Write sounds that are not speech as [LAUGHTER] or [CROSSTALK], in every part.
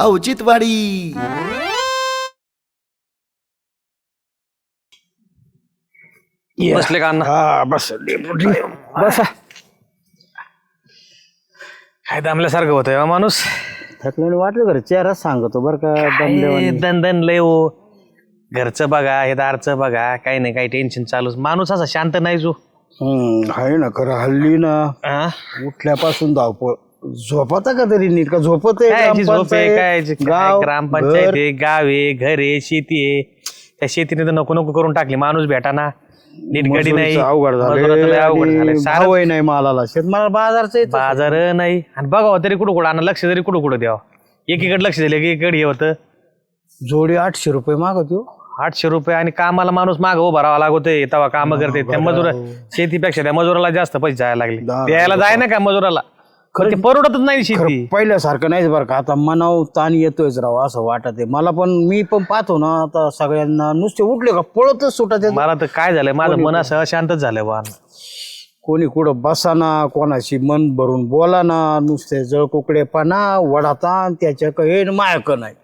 औचित्यवाडी. बसले का अण्णा? हा बस. बसा. काय दमल्यासारखं होतंय हो माणूस? थकलेलं वाटलं बरं चेहरा सांगतो बरं का. दन दन लय हो. घरचं बघा हे दारचं बघा काही नाही काही टेन्शन चालूच. माणूस असा शांत नाही जो हम्म, आहे ना खरं हल्ली ना हा? उठल्यापासून धावपळ. झोपता का तरी नीट? का झोपत काय याची झोप आहे? काय ग्रामपंचायत आहे गाव आहे घर आहे शेती आहे. त्या शेतीने तर नको नको करून टाकली. माणूस भेटाना नीट गडी नाही. अवघड मजुराचं लय अवघड झालंय. झालं सारं नाही मालाला. शेतमाला बाजारचं येतं. बाजार नाही. आणि बघावं तरी कुठं कुठं आणि लक्ष तरी कुठं कुठं द्यावं. एकीकडे लक्ष दिलं एकीकडे हे होतं. जोडी आठशे रुपये मागतो आठशे रुपये आणि कामाला माणूस माग उभा राहावा लागतोय. तेव्हा काम करते. त्या मजूर शेतीपेक्षा त्या मजुराला जास्त पैसे जायला लागले. द्यायला जाय ना का मजुराला? खरं ते परवडतच नाही शेती. पहिल्यासारखं नाहीच बरं का. आता मनाव ताण येतोयच राव असं वाटत आहे. मला पण मी पण पाहतो ना आता सगळ्यांना नुसते उठले का पळतच सुटत आहेत. मला तर काय झालंय माझं मन असं अशांतच झालंय बा कोणी कुठं बसाना कोणाशी मन भरून बोला ना नुसते जळकुकडे पाना वडातान त्याच्या हे मायक नाही.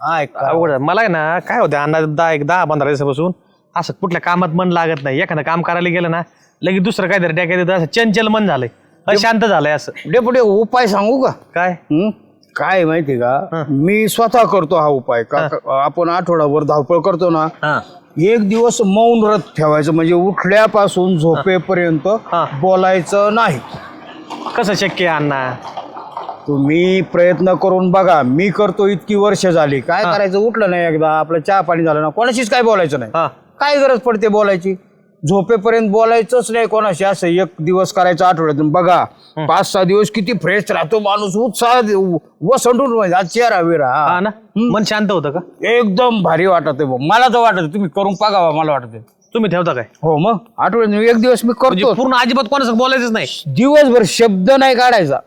आय का? अवघड आहे. मला आहे ना काय होतं अंदाज दहा एक दहा पंधरा दिवसापासून असं कुठल्या कामात मन लागत नाही. एखादं काम करायला गेलं ना लगेच दुसरं काहीतरी टाकायचं देतं असं चंचल मन झालंय. अशांत झालंय असं. डेपुटे उपाय सांगू का? काय? हं? काय माहिती का? मी स्वतः करतो हा उपाय. का का- आपण आठवडाभर धावपळ करतो ना हा. एक दिवस मौन व्रत ठेवायचं म्हणजे उठल्यापासून झोपेपर्यंत हा. बोलायचं नाही. कसं शक्य आहे अण्णा? तुम्ही प्रयत्न करून बघा. मी करतो इतकी वर्ष झाली. काय करायचं? उठलं नाही एकदा. आपलं चहा पाणी झालं ना कोणाशीच काय बोलायचं नाही. हा. काय गरज पडते बोलायची? झोपेपर्यंत बोलायचंच नाही कोणाशी. असं एक दिवस करायचं आठवड्यातून. बघा पाच सहा दिवस किती फ्रेश राहतो माणूस. उत्साह वसंडून म्हणजे आज चेहरा विरा हा ना? मन शांत होतं का? एकदम भारी वाटत. मला तर वाटत तुम्ही करून बघावा मला वाटत तुम्ही ठेवता काय? हो मग. आठवड्यातून एक दिवस मी म्हणजे करतो पूर्ण अजिबात कोणाचं बोलायचंच नाही. दिवसभर शब्द नाही काढायचा.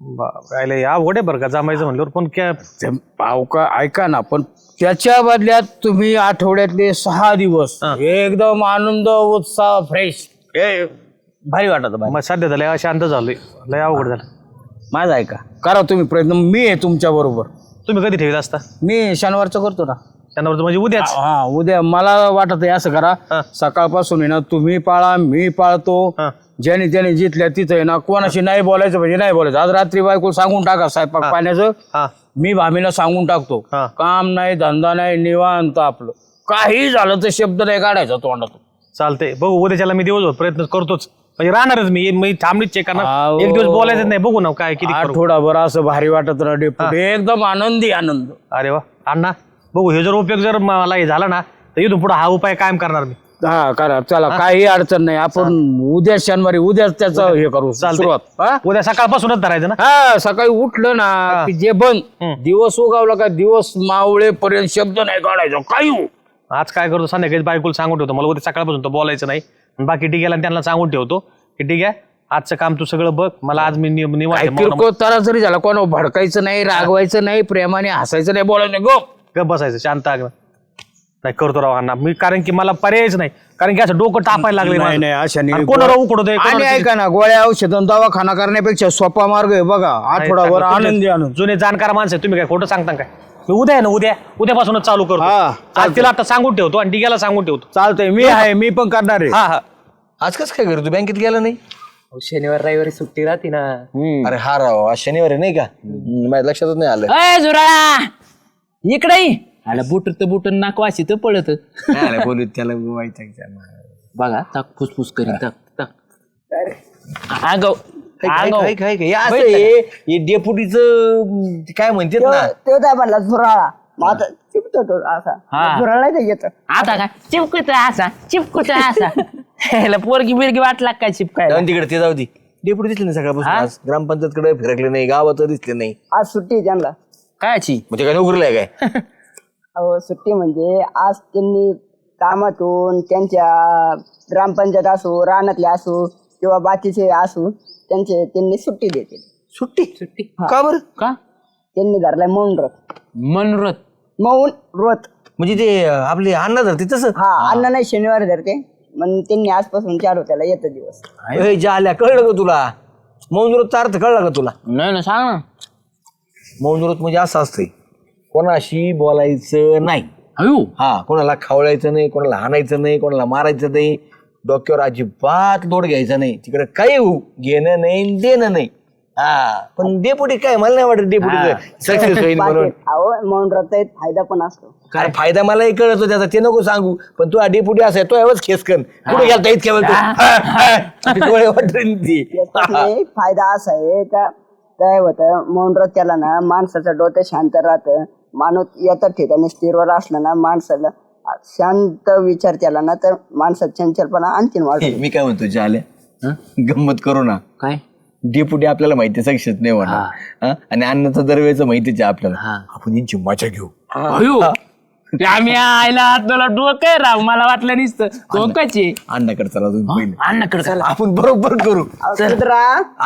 काय अवघड आहे बरं का जमायचं म्हणल्यावर. पण काय ते पाव का ऐका ना पण त्याच्या बदल्यात तुम्ही आठवड्यातले सहा दिवस एकदम आनंद उत्साह फ्रेश भारी वाटत भाई मग सध्या झालंय शांत झालोय लय अवघड झालं. माझा ऐका. करा तुम्ही प्रयत्न मी आहे तुमच्या बरोबर. तुम्ही कधी ठेवीत असता? मी शनिवारचं करतो ना. त्यांना म्हणजे उद्याच? हा उद्या. मला वाटत आहे असं करा हा. सकाळपासून आहे ना तुम्ही पाळा मी पाळतो. हा. ज्याने ज्याने जिथल्या तिथं आहे ना कोणाशी नाही बोलायचं म्हणजे नाही बोलायचं. आज रात्री बायको सांगून टाका स्वयंपाक पाण्याचं. हा. मी भामीला सांगून टाकतो. हा. काम नाही धंदा नाही निवांत आपलं. काही झालं तर शब्द नाही काढायचा तोंडातून. चालतंय. बघू उद्याच्याला मी दिवसभर प्रयत्न करतोच. म्हणजे राहणारच मी. मी थांबलीच चेक करणार. एक दिवस बोलायचं नाही. बघू ना काय किती करू. आठवडाभर असं भारी वाटत पुढे एकदम आनंदी आनंद. अरे वा. अण्णा बघू हे जर उपयोग जर मला हे झाला ना तर इथून पुढे हा उपाय कायम करणार मी. हा करा. चला काही अडचण नाही. आपण उद्या शनिवारी उद्याच त्याचं हे करू. सुरुवात. हा? उद्या सकाळपासूनच धरायचं ना? हा सकाळी उठलं ना की जे बंद. दिवस उगावला का दिवस मावळेपर्यंत शब्द नाही काढायचा. काही हो. आज काय करतो? संध्याकाळी बायकोला सांगून ठेवतो. मला उद्या सकाळपासून तो बोलायचं नाही. आणि बाकी टिकेला त्यांना सांगून ठेवतो की ठीक आहे आजचं काम तू सगळं बघ. मला आज मी नि- काय निवांत आहे. किरकोळ तारा जरी झाला. कोणा भडकायचं नाही रागवायचं नाही प्रेमाने हसायचं नाही बोलायचं नाही. गो बसायचं. शांत आग नाही करतो राव अण्णा. मी कारण की मला पर्यायच नाही. कारण की असं डोकं टापायला लागले नाही नाही अशा आणि कोणाला उकडतोय आणि ऐका ना गोळ्या औषध दवाखाना करण्यापेक्षा सोपा मार्ग आहे बघा. आठवडाभर आनंदी आनंद. जुने जाणकार माणसं आहे, तुम्ही काय खोटं सांगता काय? मी उद्या आहे ना उद्या. उद्यापासूनच चालू करतो. हा, आज तिला आता सांगून ठेवतो आणि टिक्याला सांगून ठेवतो. चालतंय. मी आहे मी पण करणार आहे. हा हा. आज कस काय करू? तू बँकेत गेला नाही? शनिवार रविवारी सुट्टी राहते ना. अरे हा राव आज शनिवार आहे नाही का? हम्म, माझ्या लक्षातच नाही आलं. अय इकडे ये. आला बुट तर बुट नाक वाशी तर पळत. नाही आलं बोलू त्याला वाईट बघा ताक फुसफुस करी ताक ताक आगाव आगाव. हे डेपुटीच काय म्हणतात ना? तो काय म्हणला झुराळा. आता चिपतो तो असा. हा. झुराळा नाही येत? आता काय? चिपकुत असा चिपकुत असा. ह्याला पोरगी बिरगी वाटला काय चिपकाय जाऊन तिकडे ते जाऊ दे. डेपुटी दिसले नाही सकाळपासून आज? ग्रामपंचायत कडे फिरकले नाही गावात दिसले नाही. आज सुट्टी आहे त्यांना. कायची? म्हणजे काय नोकरीला आहे काय? [LAUGHS] अहो सुट्टी म्हणजे आज त्यांनी कामातून त्यांच्या ग्रामपंचायत असो रानातले असो किंवा बाकीचे असो त्यांचे त्यांनी सुट्टी देते. सुट्टी? सुट्टी. का बरं? का? त्यांनी धरलाय मौन व्रत. मनरत मौन व्रत. म्हणजे ते अं, आपले अण्णा धरते तसं? हा अन्न नाही शनिवारी धरते. मग त्यांनी आजपासून चालू त्याला येतं दिवस. ए, जाल्या कळलं का तुला? मौनव्रतचा अर्थ कळला का तुला? नाही ना सांग ना. मौनव्रत म्हणजे असं असतंय. कोणाशी बोलायचं नाही. अयो. हा कोणाला खावळायचं नाही कोणाला हाणायचं नाही कोणाला मारायचं नाही डोक्यावर अजिबात लोड घ्यायचा नाही. तिकडे काही होऊ घेणं नाही देणं नाही. हा पण डेपुटी काय? मला नाही वाटत डेपुटी सक्सेस होईल म्हणून. अहो मौन फायदा पण असतो. काय फायदा मलाही कळतो त्याचा ते नको सांगू. पण तू डेपुटी असाय तो एवढंच खेसकन. कुठे गेलता इतक्या वेळ तू? हा, हा. डोळे वाटून ती. याच्यात नाही फायदा असा आहे का काय होतं मौन रत्याला ना माणसाचं डोकं शांत राहतं. माणूस येतात ठिकाणी स्थिरवर असलं ना माणसाला शांत विचार केला ना तर माणसाचा चंचलपणा आणखीन वाढतो. मी काय म्हणतो जाल्या गंमत करू ना. काय? डेपुटी आपल्याला माहिती सक्सेस नाही हा? आणि अन्नाचा दरवेळेचं माहितीच आहे आपल्याला. आपण यांची मजा घेऊ. आम्ही आयला तुला डोकं आहे राव मला वाटलं नसतं. डोकाचे अण्णाकडे चला तुम्ही पहिले. अण्णाकडे चला. आपण बरोबर करू.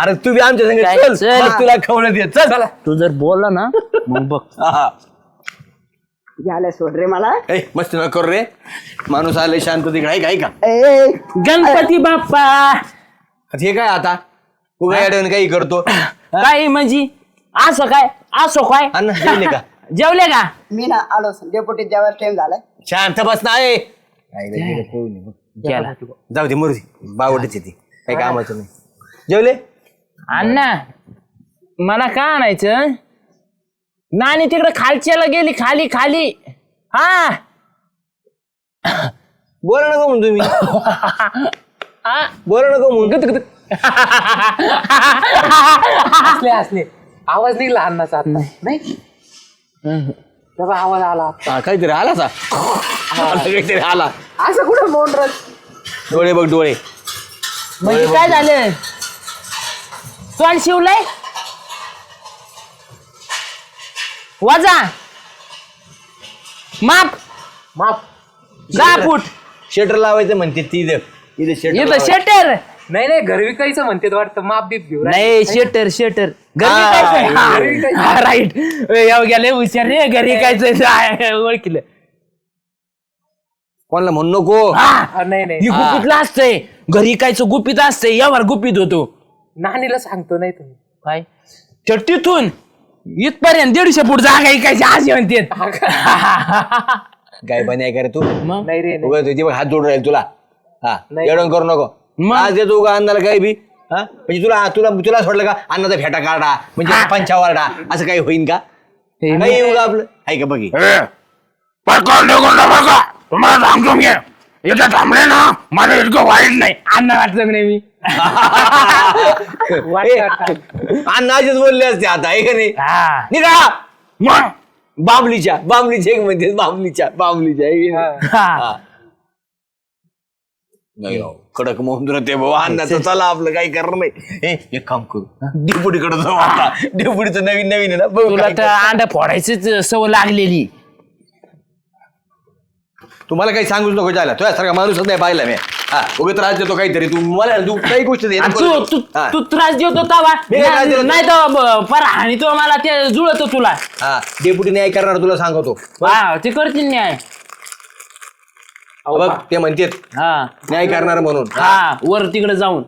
अरे तू बी आमच्या संग? चल. तुला खवळत चला. तू जर बोलला ना मग बघ. झालं सोड रे मला ए मस्त न करू रे माणूस आले शांत तिकडे आहे का का ए गणपती बाप्पा आता हे काय आता तू काय अडवून काही करतो काय म्हणजे असं काय असं काय अण्णा जेवले का जेवले का मी ना आलो डेप्युटी जेव्हा टाइम झालाय शांत बस ना गेला जाऊ दे मुरजी बावटच येते काही कामाचं नाही जेवले अण्णा मला काय आणायचं नानी तिकडे खालच्याला गेली खाली खाली. हा. बोला नको म्हणून तुम्ही. [LAUGHS] हा. बोला नको म्हणून. हसले [LAUGHS] हसले आवाज निघला अन्नाचा आता नाही. तेव्हा आवाज आला हा, काहीतरी आला सा आला काहीतरी आला. असं कुठं मौन डोळे बघ डोळे. म्हणजे काय झालं? तोंड शिवलंय? वजा. माप. माफ दहा फूट. शटर लावायचं म्हणते ती इथं. इथं शटर इथं शटर. नाही नाही घर विकायचं म्हणते ते वाटतं माप बीप घेऊ. नाही शटर शटर. घरी काय राईट. गेले हुशार रे घरी काय ओळखलं. कोणाला म्हणू नको. हा, नाही नाही. ही गुपितला असतंय. घरी कायचं गुपित असतंय. यावर गुपित होतो. नानीला सांगतो नाही तुम्ही. काय? तर तिथून इथपर्यंत दीडशे फूट जागा ऐकायची अशी म्हणते काय बने का रे तू? मग? नाही रे नाही. उगा तुझी बघ हात जोडून राहील तुला. हा नाही. एवढं करू नको. मग? आज देतो उगा अन्नाला काही बी? हा? म्हणजे तुला तुला तुला सोडलं का? अन्नाचा फेटा काढा म्हणजे पंचावारडा असं काही होईन का? हे काही उगा आपलं आहे का बघी. तुम्हाला सांगतो मी इथं थांबले ना मला इतकं वाईट नाही. अन्न वाटलं नाही मी. ए, [LAUGHS] अण्णा असेच बोलले असते आता आहे का नाही? हा. निघा! मग! बाबलीच्या बाबलीच्या एक म्हणते बाबलीच्या बाबलीच्या आहे की नाही? हा. हा. नाही राव, कडक मोहन ते भाऊ अन्नाचं चला आपलं काही करणार नाही. ए, एक काम करू डेपुटीकडे जाऊ आता. डेपुटीचं नवीन नवीन आहे ना बघू तुला काय तर अंडा फोडायचीच सवय लागलेली. तुम्हाला काही सांगूच नको झाला तुझ्यासारखा माणूसच नाही पाहिला मी. हा उगत त्रास देतो काहीतरी. तू मला तू काही गोष्ट दे तू तू हा. तू त्रास देतो तवा मी काय त्रास दिला? नाही तर आणि तो मला ते जुळतो तुला. हा डेपुटी न्याय करणार तुला सांगतो. हा ते करतील न्याय. बघ ते म्हणते हा. न्याय करणार म्हणून. हा वर तिकडे जाऊन.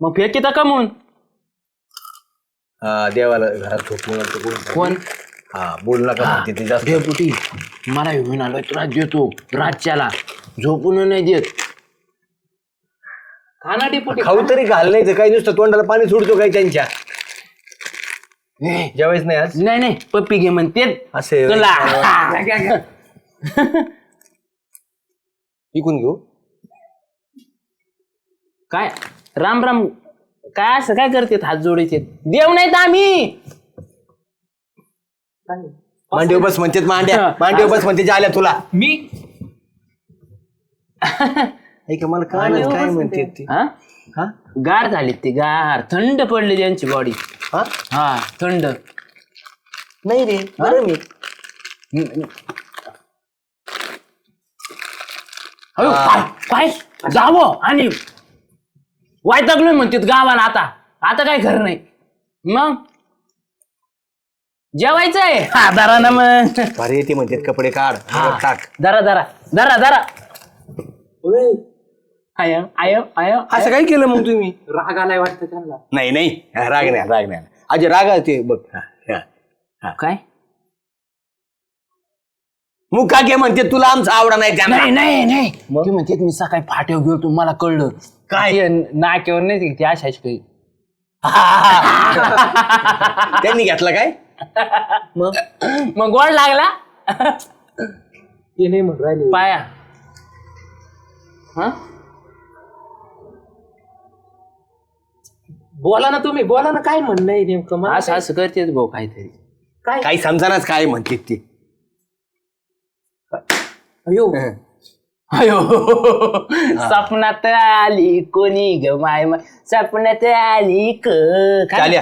मग फेकी तर कमवून हा देवाला घरात कोण? हा बोल नका म्हणते ते जास्त. डेपुटी मला घेऊन आलोय त्रास देतो. रातच्याला झोपून नाही देत. खाना डेपुटी खाऊ तरी घाल नाही तर काही नुसतं तोंडाला पाणी सोडतो काही त्यांच्या. जेवायच नाही आज? नाही नाही. पप्पी घे म्हणते. असे. तुला इकून घेऊ? काय? राम राम. काय असं? काय करते हात जोडायचे देव नाही तर आम्ही. मांडीव बस म्हणते मांड्या. मांडीव बस म्हणते आल्या तुला. मी? [LAUGHS] ऐका मला काय काय म्हणते. ती. हा? हा? गार झाली ती गार. थंड पडली त्यांची बॉडी हा? हा थंड. नाही रे बरं मी काय जावं आणि वायतागलोय म्हणतात गावाला आता. आता काय खरं नाही. मग? जेवायचंय. हा दरा ना मग. अरे ते म्हणते कपडे काढ टाक. दरा दरा दरा दरा आय आय आय असं काय केलं मग तुम्ही? राग आलाय वाटतं त्यांना. नाही नाही. हा, राग नाही राग नाही. अजय राग आहे ते बघ. हा, हा, काय? मुका घे म्हणते तुला आमचा आवडा नाही त्यांना. नाही नाही नाही. ते म्हणते मी सकाळी फाट्यावर गेलो होतो मला कळलं. काय? नाक्यावर नाही ते अशाच काही. [LAUGHS] त्यांनी घेतला काय? मग? गोड लागला? ते नाही म्हणून राहिले. पाया. हा? बोला ना तुम्ही बोला ना. काय म्हणणं आहे नेमकं? मला असं असं करतेच भाऊ काहीतरी. काय? काही समजानाच काय म्हणते ते. अयो. अयो. सपनात आली कोणी ग माय माय. सपनात आली क काय?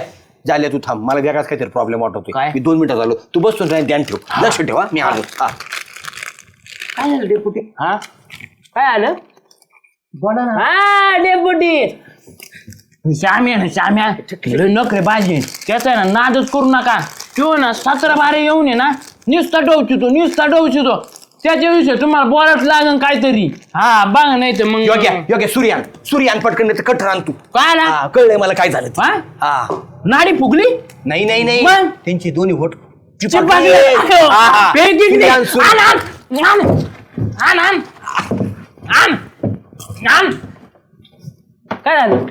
झाल्या तू थांब. मला वेगळाच काहीतरी प्रॉब्लेम वाटतोय काय? मी दोन मिनिटात आलो तू बसून राहील ध्यान ठेव. लक्ष ठेव हा, मी आलो. हा. काय झालं डेपुटी? हा? काय आलं? बोला ना हा डेपुटी. श्याम्या ना श्याम्या लय नखरे बाजी. त्याचा आहे ना नादच करू नका. तो ना सासरा बारे येऊन आहे ना नुसता डोवचितो नुसता डोवचितो. त्याच्याविषयी तुम्हाला बोलाच लागन काहीतरी. हा बघा नाही तर मग. योग्य योग्य. सूर्यान सूर्यान पटकन नाही तर कठर आण तू. काय ना हा, कळलंय मला काय झालं ते. हा? हा. नाडी फुगली? नाही नाही नाही? त्यांची दोन्ही होट चिपकली. काय झालं?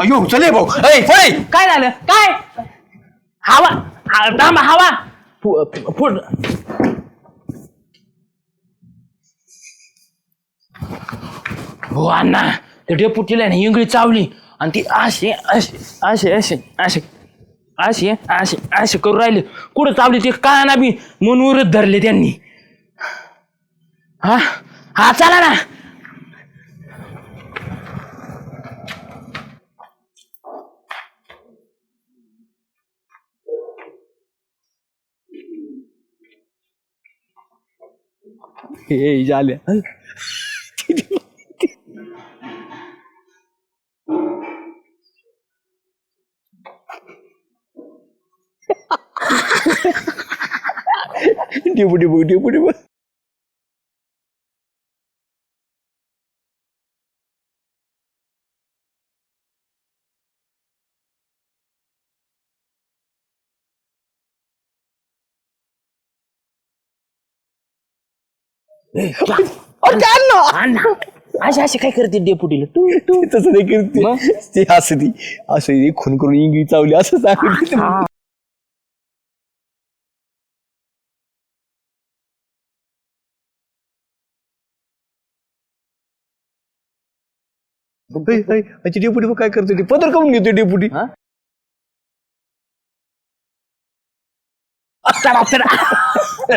अयो चले भाऊ. ऐ, पळे. काय झालं? काय? हवा. हा, थांबा हवा. फु- फु- फुट हो अण्णा त्या डेपुटीला ना इंगळी चावली. आणि ती असे असे असे असे असे असे असे असे करू राहिले. कुठं चावली ते काय ना बी मनूरच धरले त्यांनी. हा? हा चला ना. हे झाल्या [LAUGHS] dia dia dia dia Ôi chán rồi. असे असे काय करते डेपुटीला? तू तू [LAUGHS] तसं नाही करते ते. असं हे खून करून इंगी चावली असं सांगते. डेपुटी काय करतो ते? पदर करून घेतो डेपुटी. चला चला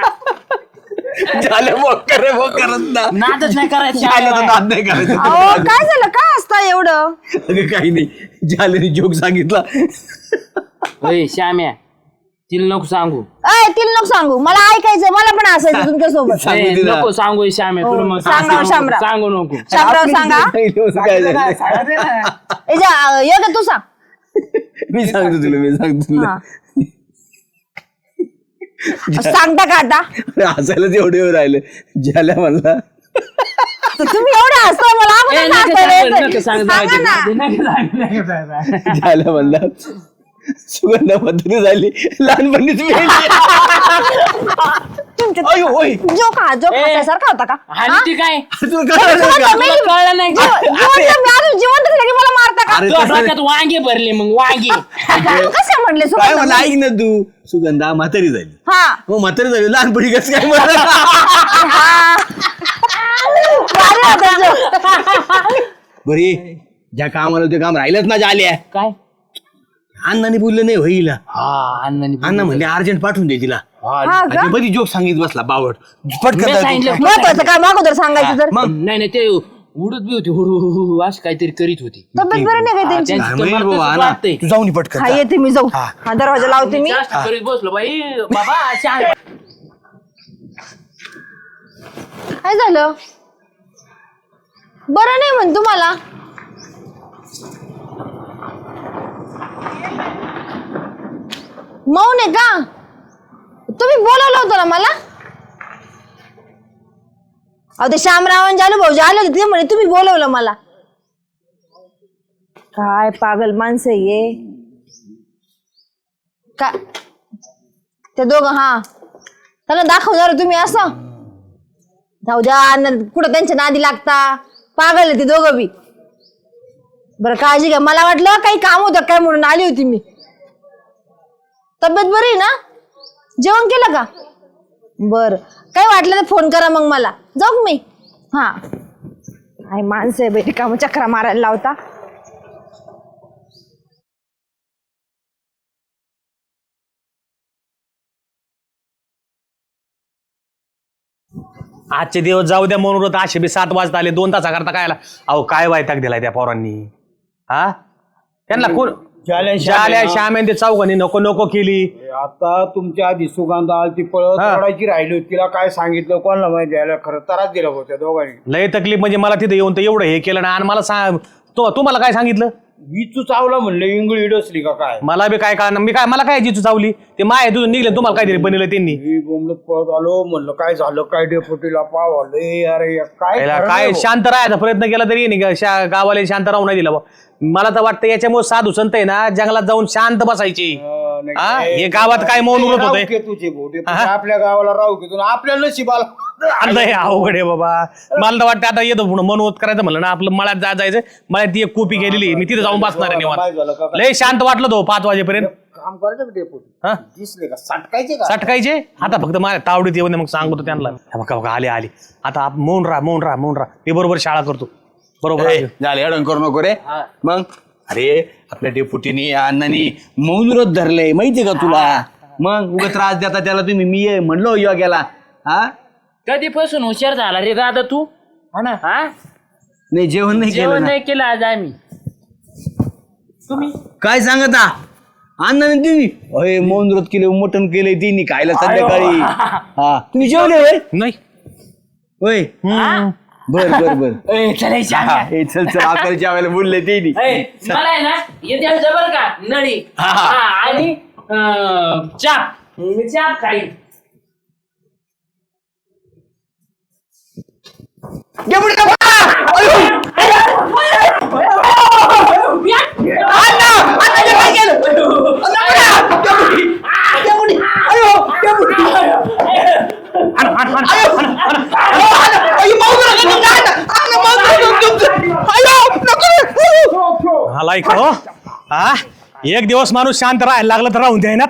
झालं मोकर रे मोकरच ना. नादच नाही करायचं झालं तर नाद नाही करायचं. अहो काय झालं? काय असता एवढं? अगं काही नाही. झालं जोक सांगितला. होय श्याम्या तिला नको सांगू. अय तिला नको सांगू. मला ऐकायचं मला पण असायचं तुमच्यासोबत सांगू ए, तिला. नको सांगू श्याम्या तुला मग सांगा शामराव. सांगू नको. शामराव सांगा. काय झालं? ए जा, तू सांग. मी सांगतो तुला मी सांगतो तुला. हा. सांगता का आता अरे हसायलाच एवढे वेळ राहिलं ज्याला म्हणला तर तुम्ही एवढे हसता मला ए, अगोदर नका हसायला सांगू, येतंय. नका सांगू, सांगा ना नका सांगू, नका सांगू. ज्याला म्हणला सुगंधा पद्धती झाली लहानपणीच मेली. तुमच्या अयो होय जोक हा जोक ए. हसायसारखा होता का आणि ती काय तुला कळलं नाही का? मी- तुला कळलं नाही का? जिव- जिवंत मी अजून जिवंत झाले की मला अरे तुझ्या तसं- डोक्यात वांगे भरले मग वांगे. [LAUGHS] कसे म्हणले काय सुगंध? म्हणलं? ऐक ना तू. सुगंधा म्हातारी झाली. हा. मग म्हातारी झाली. लहानपणी कसं काय हा. भारी होता. बरे ज्या कामाला ते काम राहिलंच ना झाल्या काय? अण्णाने बोललं नाही होईल हा अण्णांनी अण्णा म्हणले अर्जंट पाठवून दे तिला. हा का? मध्ये जोक सांगित बसला बावड मी पटकन सांगितलं महत्वाचं काम अगोदर सांगायचं तर नाही नाही ते उडत बी होती हुरु हुरु हुरु असं काहीतरी करीत होती. तब्येत बरं नाही काय हा, त्यांची? त्यांचं माहीत बाबा. तू जाऊन ये पटकन हा जा. येते मी जाऊ. हा. दरवाजा लावते मी. जास्त करीत बसलो बाई. बाबा शांत काय झालं? बरं नाही म्हण तुम्हाला. मौन आहे का? तुम्ही बोलवलं होतं ना मला? अहो ते श्यामरावण जालू भाऊजी आले होते ते म्हणे तुम्ही बोलवलं मला. काय पागल माणसं ये का? ते दोघं हा. त्यांना दाखवणार तुम्ही असं. जाऊ द्या न- कुठं त्यांच्या नादी लागता? पागल आहे ते दोघं बी. बरं काळजी घ्या. मला वाटलं काही काम होतं काय म्हणून आली होती मी. तब्येत बरी आहे ना? जेवण केलं का? बर. काही वाटलं तर फोन करा मग मला? जाऊ का मी? हा. आई माणसं आहे बेटी काम चक्रा मारायला लावता. आजचे दिवस जाऊ द्या म्हणून असे बी सात वाजता आले दोन तासा करता काय आला अहो काय वायताक दिलाय त्या पोरांनी? हा? त्यांना कोण जाल्या श्यामेन ते चौघांनी नको नको केली. आता तुमच्या आधी सुगंधा आली ती पळत हा. राहिली होती तिला काय सांगितलं कोणाला माहिती यायला खरं त्रास दिला होत्या दोघांनी. लय तकलीफ म्हणजे मला तिथे येऊन तर एवढं हे केलं ना आणि मला सांग तो तुम्हाला काय सांगितलं? विचू चावला म्हणलं इंगळी डसली का काय? मला बी काय कळणार मी काय मला काय जिचू चावली? ते माय तुझं निघले तुम्हाला काहीतरी बनवलं त्यांनी. मी बोंबलत पळत आलो म्हणलं काय झालं? काय डेपुटीला पाव आले? अरे काय काय. शांत राहायचा प्रयत्न केला तरी नाही का? शा- गावाला शांत राहू नाही दिला बुवा. मला तर वाटतं याच्यामुळे साधू संत आहे ना जंगलात जाऊन शांत बसायची. हा? हे? गावात काय मौन उरत होते तुझे आपल्या गावाला राहू के तुला आपल्या नशिबाला. लय अवघड आहे बाबा. मला तर वाटतं आता येतो पुढे. मनोवत करायचं म्हणलं ना आपलं मळ्यात जा जायचं मळ्यात ती एक कोपी गेलेली मी तिथे जाऊन बसणार आहे? निवांत. लय शांत वाटलं तो पाच वाजेपर्यंत. काम करायचं का डेपुटी? हा? दिसले का? सटकायचे का? सटकायचे? आता फक्त माझ्या तावडीत येऊन मग सांगतो त्यांना. हे बघा बघा आले आले. आता आप- मौन राहा मौन राहा मौन राहा. मी बरोबर शाळा करतो. बरोबर ए. झालं अडण करू नको रे. मग? अरे आपल्या डेपुटीनी अण्णानी मौनव्रत धरलंय. माहितीये का तुला? मग? उगा त्रास देता त्याला तुम्ही. मी ये म्हणलो योग्याला. हा? कधीपासून हुशार झाला रे दादा तू? हा ना. हा? नाही जेवण नाही केलं जेवण ना. नाही केलं आज आम्ही. तुम्ही? काय सांगता अण्णाने तुम्ही. अय मौनव्रत केले मटण केलंय तिने खायला संध्याकाळी. हा. तुम्ही जेवले होय? नाही. होय? बर बर बर. ए, चल चल चल आपल्याला जेवायला बोलले तिने. ए, मला आहे ना येते जबर का? नळी. हा, आणि अं, चाप. मी चाप खाईन. हो हा एक दिवस माणूस शांत राहायला लागलं तर राहून द्यायनात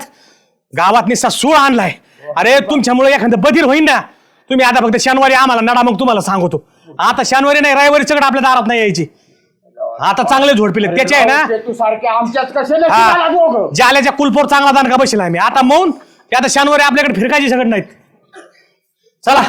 गावात निस्ता सूळ आणलाय अरे तुमच्यामुळे एखादं बधीर होईन ना तुम्ही आता फक्त शनिवारी आम्हाला नडा मग तुम्हाला सांगतो. आता शनिवारी नाही रविवारी सगळं आपल्या दारात नाही यायची. आता चांगले झोडपिले त्याचे आहे ना? तू सारखे आमच्याच कशाला. शिकायला दोघं? जाल्याच्या कुलपोर चांगला दानका बसला आम्ही आता मौन ते आता शनिवारी आपल्याकडे फिरकायची सगळं नाहीत. चला.